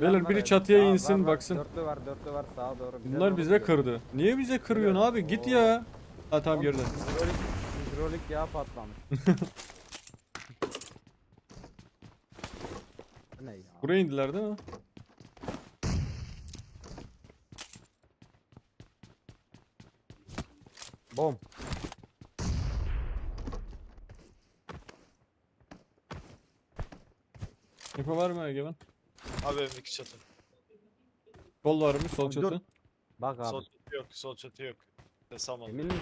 Gelen Beyler biri ya, çatıya sağ- insin, var, var. baksın. Dörtlü var dörtlü var sağa doğru. Bize Bunlar doğru bize gidiyor. kırdı. Niye bize kırıyorsun Evet. abi? Git Oo. ya. Ha tamam geride. Hidrolik, hidrolik yağ patlamış. Bu ne ya? Buraya indiler değil mi? Bom. Info var mı Egemen? Abi evdeki çatı. Sol var mı? Sol çatı. Bak abi. Sol çatı yok, sol çatı yok. Ses almadım. Emin misin?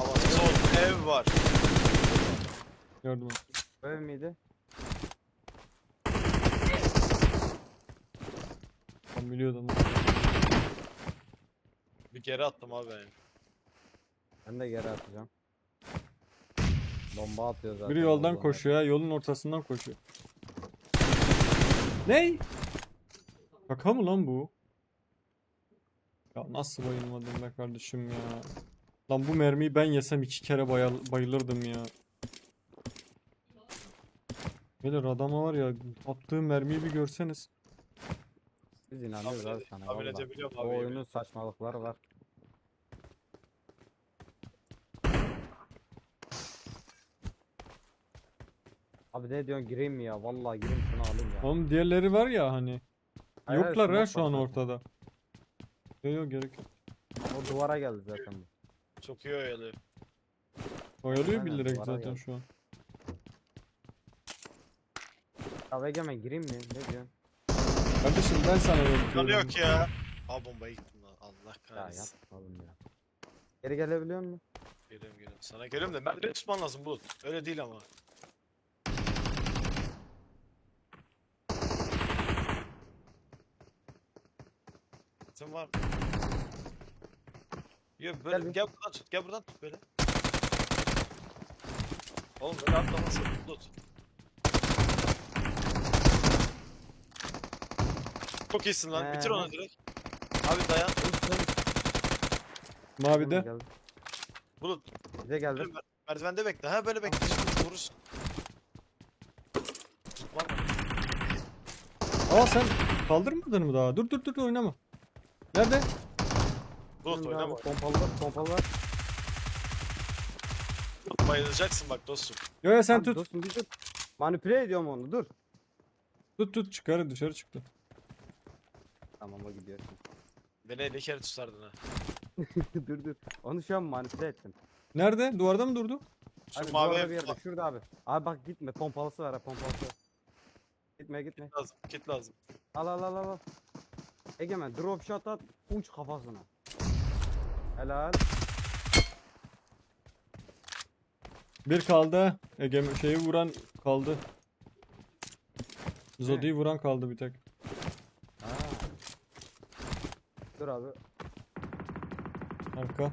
Ama sol ev var. Gördüm. onu. Ev miydi? Ben biliyordum. Bir geri attım abi yani. Ben de geri atacağım. Bomba atıyor zaten. Biri yoldan koşuyor ya. Yolun ortasından koşuyor. Ney? Şaka mı lan bu? Ya nasıl bayılmadım be kardeşim ya. Lan bu mermiyi ben yesem iki kere bayal- bayılırdım ya. Beyler adama var ya attığı mermiyi bir görseniz. Biz inanıyoruz abi sana tahmin valla. edebiliyorum Bu abi, oyunun yemin. saçmalıkları var. Abi ne diyorsun gireyim mi ya? Vallahi gireyim şunu alayım ya. Oğlum diğerleri var ya hani. Hayır, hayır, Yoklar ha smoke şu an ortada. Yok yok gerek yok. O duvara geldi zaten bu. Çok iyi oyalıyor. Oyalıyor Aynen, bilerek duvara zaten geldi. şu an. Ya Egemen gireyim mi? Ne diyorsun? Kardeşim ben sana Canı öğretiyorum. yok ya. Aa bombayı yıktım lan. Allah Ya kahretsin. yapma oğlum ya. Geri gelebiliyor musun? Geliyorum geliyorum. Sana geliyorum da merdiveni tutman lazım bu. Öyle değil ama. Sen var? Yok böyle Gel gel, buradan tut gel buradan tut böyle. Oğlum böyle atlamasın tut. Çok iyisin lan bitir onu direkt. Abi dayan. Mavide. Geldi. Bulut Bize geldi. böyle mer- merdivende bekle. Ha böyle bekle. Şimdi vurursun. Tutman lazım. Aa sen kaldırmadın mı daha? Dur dur dur oynama. Nerede? Bulut Şimdi oynama. abi, Pompalılar, pompalılar. Bayılacaksın bak dostum. Yo ya sen Abi tut. Dostum bir dur. Manipüle ediyorum onu dur. Tut tut çıkar dışarı çıktı. Tamam o gidiyor. Beni 50 kere tutardın ha. dur dur. Onu şu an manipüle ettim. Nerede? Duvarda mı durdu? Şu Abi mavi mavi ev bir yerde. Şurada abi. Abi bak gitme. Pompalısı var ha pompalısı. Gitme gitme. lazım. Kit lazım. Al al al al. al. Egemen drop shot at. Uç kafasına. Helal. Bir kaldı. Ege şeyi vuran kaldı. Zodi'yi vuran kaldı bir tek. Ha. Dur abi. Arka.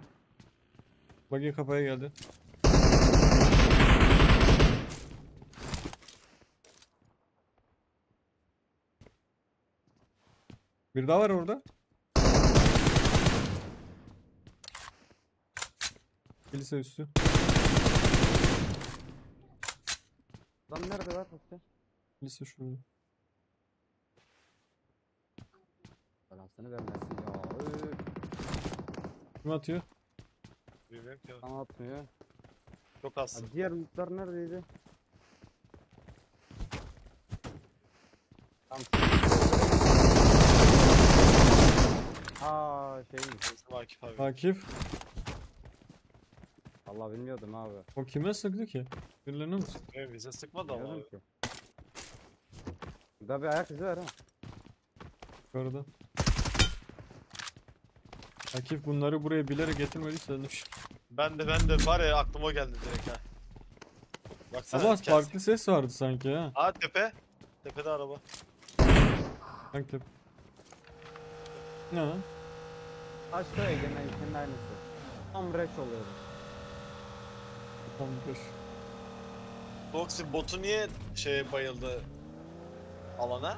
Bagi kafaya geldi. Bir daha var orada. Kilise üstü. Lan nerede var Fakir? Kilise şurada. Balansını vermesin ya. Kim atıyor? Bilmiyorum ki. Tam atmıyor. Çok az. Diğer lootlar neredeydi? Tam. Aa. Bizim Akif abi. Akif. Allah bilmiyordum abi. O kime sıktı ki? Birilerine mi sıktı? Evet, bize sıkmadı ama abi. Ki. Burada bir ayak izi var ha. Yukarıda. Akif bunları buraya bilerek getirmediyse ölmüş. Ben de ben de var ya aklıma geldi direkt ha. Baksana. Ama kendisi- farklı ses vardı sanki ha. Aa tepe. Tepede araba. Sanki. Ne? Aşağı egemen ikinin aynısı. Tam reç oluyordu. Tam bir. Toxi botu niye şeye bayıldı alana?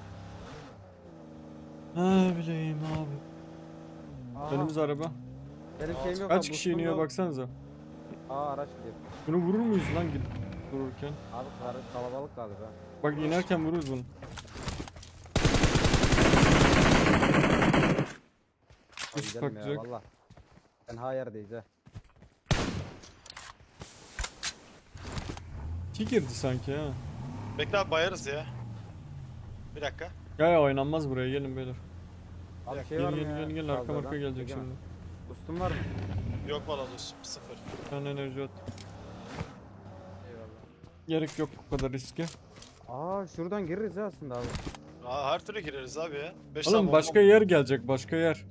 Ha bileyim abi. Önümüz araba. benim şeyim yok Kaç abi, kişi boostum iniyor yok. baksanıza. Aa araç gidiyor. Bunu vurur muyuz lan gidip dururken? Abi kar- kalabalık galiba. Bak inerken vururuz bunu. Üst gidelim ya bakacak. valla. Sen ha yerdeyiz ha. İki girdi sanki ha. Bekle abi bayarız ya. Bir dakika. Ya ya oynanmaz buraya gelin beyler. Abi Gel, şey Gel var mı gel ya? gel gel arka Fazladan? marka gelecek Egemen, şimdi. Boost'un var mı? Yok valla dostum sıfır. Bir tane enerji at. Eyvallah. Gerek yok bu kadar riske. Aa şuradan gireriz ha aslında abi. Aa, her türlü gireriz abi ya. Beş Oğlum başka yer gelecek başka yer.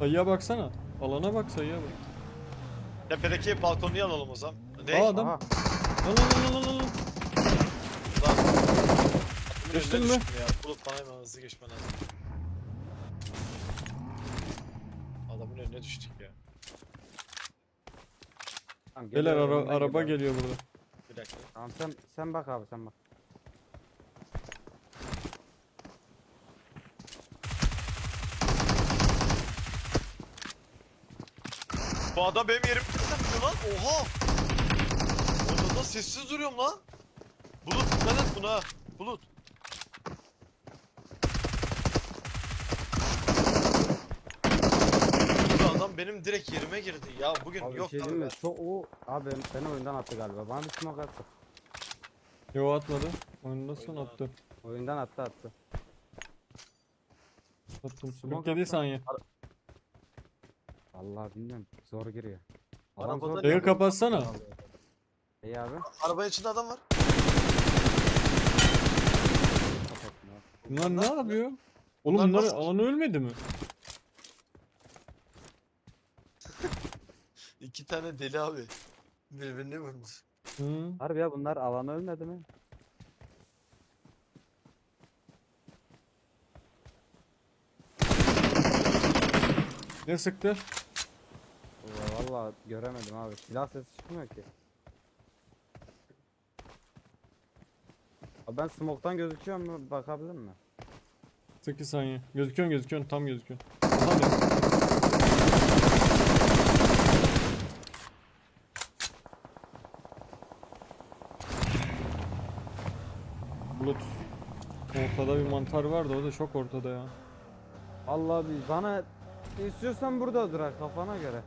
Sayıya baksana. Alana bak sayıya bak. Tepedeki balkonu alalım o zaman. Ne? Aa adam. Aha. Lan lan lan lan lan. Lan. Geçtin Önüne mi? düştüm Ya. Bulut bana hemen hızlı geçmen lazım. Adamın önüne düştük ya. Tamam, Beyler geliyor, ara- araba geliyor. geliyor burada. Bir dakika. Tamam sen sen bak abi sen bak. Bu adam benim yerimi tutuyor lan. Oha. Orada da sessiz duruyorum lan. Bulut dikkat et buna. Bulut. Bu adam benim direkt yerime girdi. Ya bugün Abi yok şey abi. diyeyim mi? ben- Çok o abi beni oyundan attı galiba. Bana bir smoke atsın. Yo atmadı. Oyundasın Oyundan attı. Oyundan attı attı. Attım. Smoke 47 atsa- saniye. Vallahi bilmiyorum. Zor giriyor. Arabada Alan zor giriyor. kapatsana. İyi abi. Araba içinde adam var. Kapattım abi. Bunlar ne yapıyor? Oğlum Bunlar bunlar nasıl- alanı ölmedi mi? İki tane deli abi. Birbirini vurmuş. Hı. Harbi ya bunlar alanı ölmedi mi? Ne sıktı? Vallahi göremedim abi. Silah sesi çıkmıyor ki. Abi ben smoke'tan gözüküyor mu? Bakabilir mi? 8 saniye. Gözüküyorsun gözüküyorsun tam gözüküyorsun. Aha? Bulut. Ortada bir mantar vardı o da çok ortada ya. Allah bir bana istiyorsan burada dur ha kafana göre.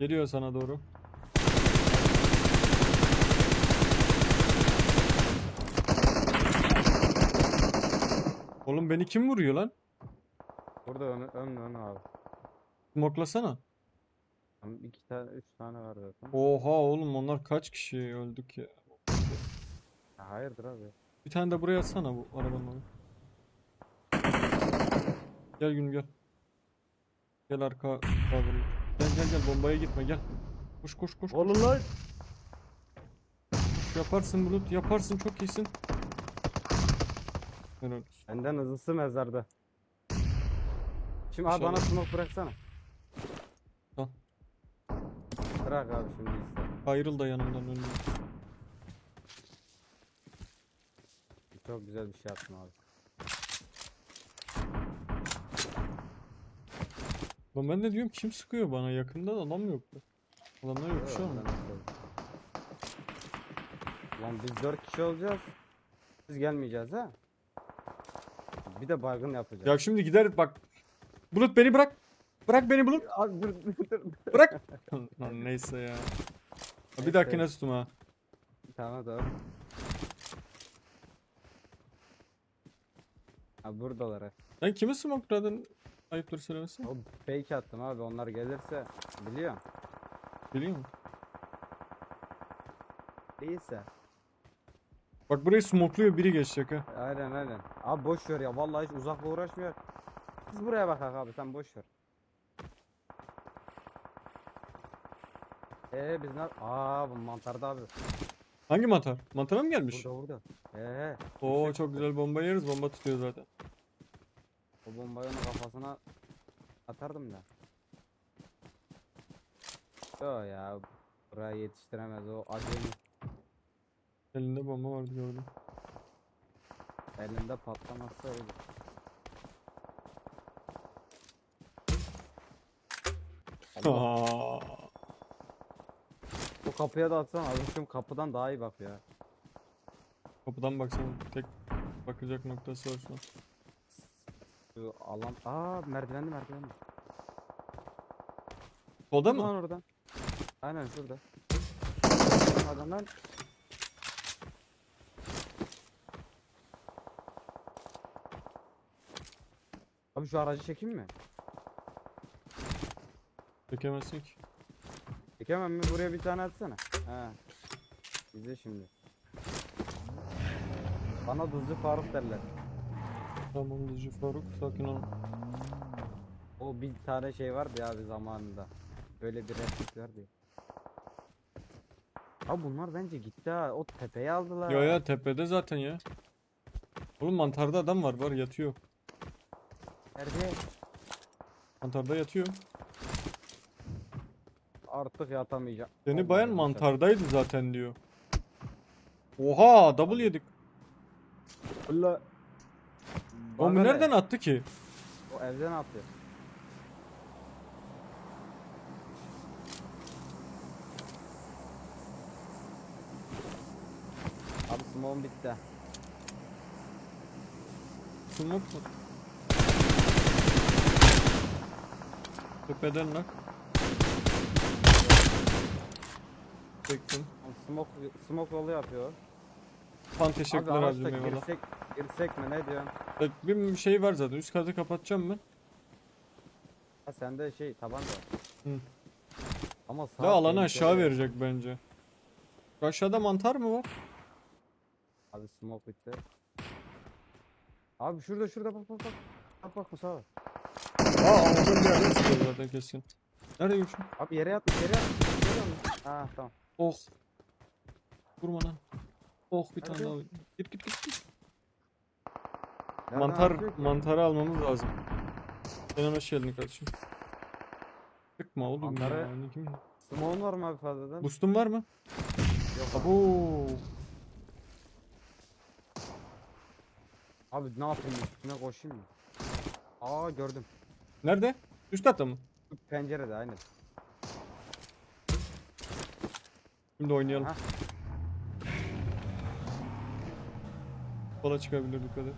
Geliyor sana doğru. Oğlum beni kim vuruyor lan? Burada önü ön ön abi. Smoklasana. Tamam, iki tane üç tane var zaten. Oha oğlum onlar kaç kişi öldük ya. Ha, hayırdır abi. Bir tane de buraya atsana bu arabanın oraya. Gel günüm gel. Gel arka cover'lı. Gel gel gel bombaya gitme gel. Koş koş koş. Oğlum lan. koş. Yaparsın Bulut yaparsın çok iyisin. Helal olsun. Benden hızlısı mezarda. Şimdi abi bana smoke bıraksana. Al. Bırak abi şimdi iste. Ayrıl da yanımdan önüne. Çok güzel bir şey yaptın abi. Lan ben de diyorum kim sıkıyor bana yakında da adam yoktu. Adamlar yok şu an. Evet, ben de Lan biz dört kişi olacağız. Biz gelmeyeceğiz ha. Bir de baygın yapacağız. Ya şimdi gider bak. Bulut beni bırak. Bırak beni Bulut. Abi dur dur dur. Bırak. Lan neyse ya. Ha, Bir Neyse. dahakine tuttum ha. Tamam tamam. Ha buradalar ha. Sen kimi smokeladın? Ayıptır söylemesi. O fake attım abi onlar gelirse biliyorum. Biliyor musun? Değilse. Bak burayı smokluyor biri geçecek ha. Aynen aynen. Abi boş ver ya vallahi hiç uzakla uğraşmıyor. Biz buraya bakak abi sen boş ver. Ee biz ne? Aa bu mantarda abi. Hangi mantar? Mantara mı gelmiş? Burada burada. Ee Oo çok güzel bomba yeriz. Bomba tutuyor zaten. O bombayı onun kafasına atardım da. Yo ya buraya yetiştiremez o acemi. Elinde bomba vardı gördüm. Elinde patlamazsa öyle. Allah, bu kapıya da atsana. Alışım kapıdan daha iyi bakıyor. ya. Kapıdan baksana tek bakacak noktası var şu an. Şu alan. Aa merdivenli merdivenli. Solda Lan mı? oradan. Aynen şurada. Adam lan. Abi şu aracı çekeyim mi? Çekemezsin ki. Çekemem mi? Buraya bir tane atsana. He. İzle şimdi. Bana Dızcı Faruk derler. Tamam Dızcı Faruk sakin ol. O bir tane şey vardı ya abi zamanında. Böyle bir replik vardı. Abi bunlar bence gitti ha. O tepeyi aldılar. Ya ya tepede zaten ya. Oğlum mantarda adam var var yatıyor. Nerede? Mantarda yatıyor. Artık yatamayacağım. Seni bayan mantardaydı zaten diyor. Oha double yedik. Valla. Oğlum bu nereden attı ki? O evden atıyor. Abi smoke bitti. Smoke mu? Tepeden nak. Çektim. Smoke, smoke yolu yapıyor. Fan Abi teşekkürler araçta abicim eyvallah. girsek, girsek mi ne diyorsun? Bak, Bir şey var zaten üst katı kapatacağım ben. Ha sende şey tabanca var. Hı. Ama sağ Da alanı tehlikeli aşağı ya. verecek bence. Aşağıda mantar mı var? Abi smoke bitti. Abi şurada şurada bak bak bak. Bak bak Musa abi. Aa anladım bir yerden sıkıyor zaten kesin. Nerede görüşün? Abi yere yatmış yere yatmış. Görüyor musun? Ha tamam. Oh. Vurma lan. Oh bir tane Nerede? daha. Git git git. git. Nereden Mantar atıyor ki? mantarı almamız lazım. Senin hoş geldin kardeşim. Sıkma oğlum Mantarı- ya. Ne kim? Smoke'un var mı abi fazladan? Boost'un var mı? Yok abi. Abo. Abi ne yapayım üstüne koşayım mı? Aa gördüm. Nerede? Üst katta mı? Pencerede aynen. Şimdi oynayalım. Aha. Sola çıkabilir dikkat et.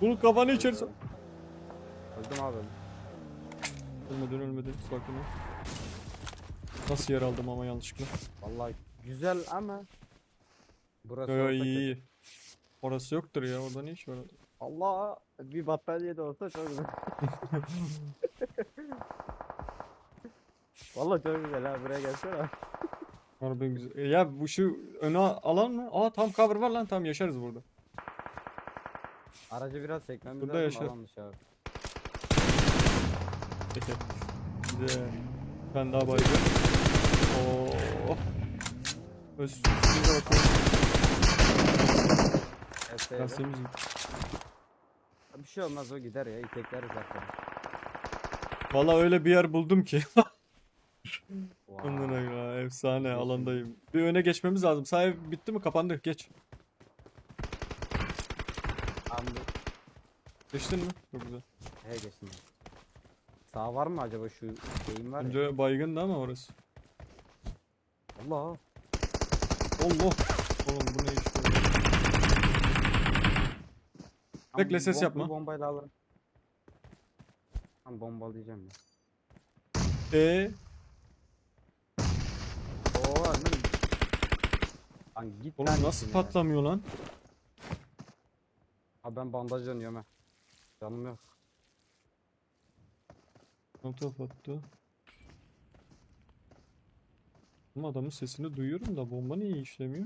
Bunu kafanı içerisi. Öldüm abi. Ölmedin ölmedin sakin ol. Nasıl yer aldım ama yanlışlıkla. Vallahi güzel ama Burası Yo yo iyi iyi. Orası yoktur ya orada ne iş var? orada? Allah bir battaniye de olsa çok güzel. Vallahi çok güzel ha buraya gelsene. Harbi güzel. E Ya bu şu öne alan mı? Aa tam cover var lan tam yaşarız burada. Aracı biraz sekmemiz Burada lazım yaşa. alan dışı abi. Güzel. Ben daha baygın. Oo. Öz üstüne. Lastiğimiz Bir şey olmaz o gider ya itekleriz zaten. Valla öyle bir yer buldum ki. Vay. Ondan ya efsane alandayım. Bir öne geçmemiz lazım. Sahip bitti mi? Kapandı. Geç. Anladım. Geçtin mi? Çok güzel. He geçtim. Sağ var mı acaba şu şeyin var ya? Önce baygındı ama orası. Allah. Allah. Oğlum bu ne iş? Tam Bekle, ses bom- yapma. Bombayla alırım. Tam bombalayacağım ya. Eee? Oo lan. Lan git Oğlum lan nasıl gitsin ya. patlamıyor lan? Abi ben bandaj yanıyorum ha. Canım yok. Auto attı. Ama adamın sesini duyuyorum da bomba niye işlemiyor?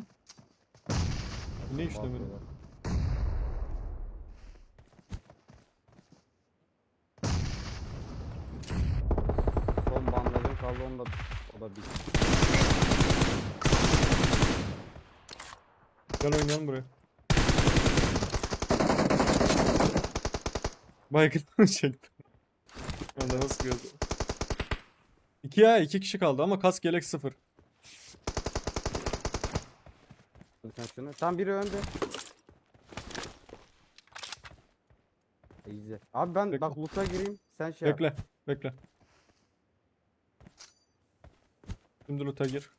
Bu Ne işlemedi? Bakıyorlar. Son bandajım kaldı onda o da bir. Gel oynayalım buraya. Baygın çektim. Onda nasıl gördü? İki ya iki kişi kaldı ama kask yelek sıfır. Sen şunu. Tam biri önde. İyi. Abi ben Bekle. bak loot'a gireyim. Sen şey yap. Bekle, bekle. Şimdi loot'a gir.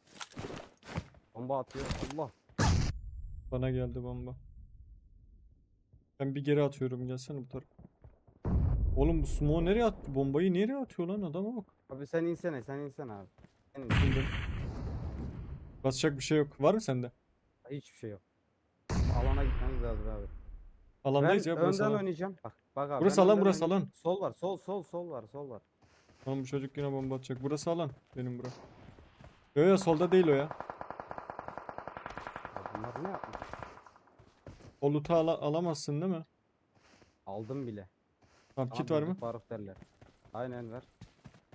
Bomba atıyor. Allah. Bana geldi bomba. Ben bir geri atıyorum. Gelsene bu tarafa. Oğlum bu smoke nereye attı? Bombayı nereye atıyor lan adama bak. Abi sen insene sen insene abi. Sen in. Şimdi. Basacak bir şey yok. Var mı sende? Hiçbir şey yok. Alana gitmemiz lazım abi. Alandayız ben ya burası önden alan. oynayacağım. Bak bak abi. Burası ben alan önden burası oynayacağım. alan. Sol var sol sol sol var sol var. Tamam bu çocuk yine bomba atacak. Burası alan. Benim bura. Yo yo solda değil o ya. Ya bunlar ne yapmış? O loot'u ala- alamazsın değil mi? Aldım bile. Tamam Ama kit var mı? Faruk derler. Aynen ver.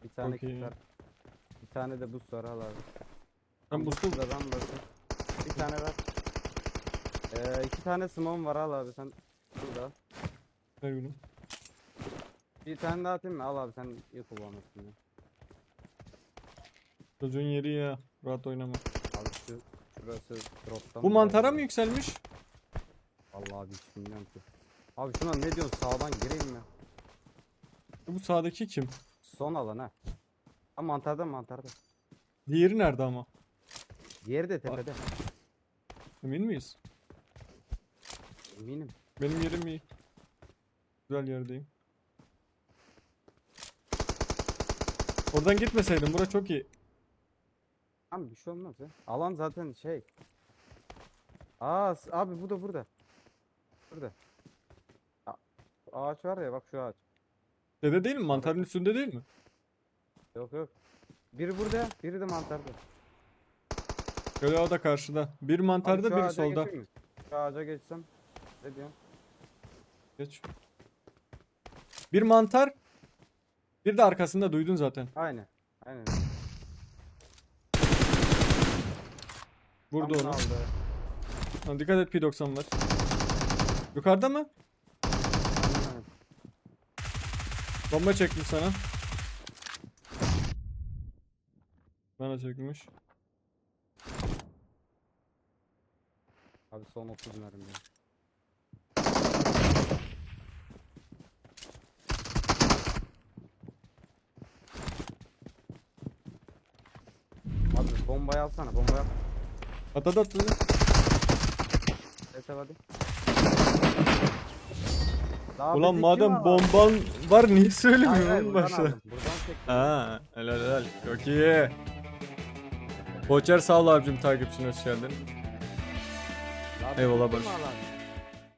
Bir tane Okey. kit ver. Bir tane de boost var al abi. Ben boost'u da ben basın. Bir tane ver. Ee, iki tane smoke var al abi sen. Burada. ver gülüm. Bir tane daha atayım mı? Al abi sen iyi kullanırsın ya. Çocuğun yeri ya. Rahat oynama. Abi şu şurası drop'tan. Bu mantara var. mı yükselmiş? Vallahi abi hiç bilmiyorum ki. Abi şuna ne diyorsun sağdan gireyim mi? Bu sağdaki kim? Son alan ha. Ha mantarda mantarda. Diğeri nerede ama? Diğeri de tepede. Emin miyiz? Eminim. Benim yerim iyi. Güzel yerdeyim. Oradan gitmeseydim. Bura çok iyi. Abi bir şey olmaz ya. Alan zaten şey. Aa s- abi bu da burada. Burada. A- Ağaç var ya bak şu ağaç. Dede değil mi? Mantarın üstünde değil mi? Yok yok. Biri burada, biri de mantarda. Şöyle o da karşıda. Bir Abi mantarda şu biri ağaca solda. geçeyim mi? Şu ağaca geçsem. Ne diyorsun? Geç. Bir mantar. Bir de arkasında duydun zaten. Aynen. Aynen. Vurdu Tam onu. aldı. Dikkat et P90 var. Yukarıda mı? Bomba çektim sana. Bana çekmiş. Abi son 30 mermi. Abi bombayı alsana bombayı al. At at. at. Neyse hadi. Daha Ulan bizi madem aldı? bomban var niye Hayır, söylemiyorsun hayır, oğlum buradan başta? aldım, Buradan çektim. Ha, helal helal. Çok iyi. Boçer sağ ol abicim takipçine hoş geldin. Daha bizi Eyvallah kim Barış. aldı?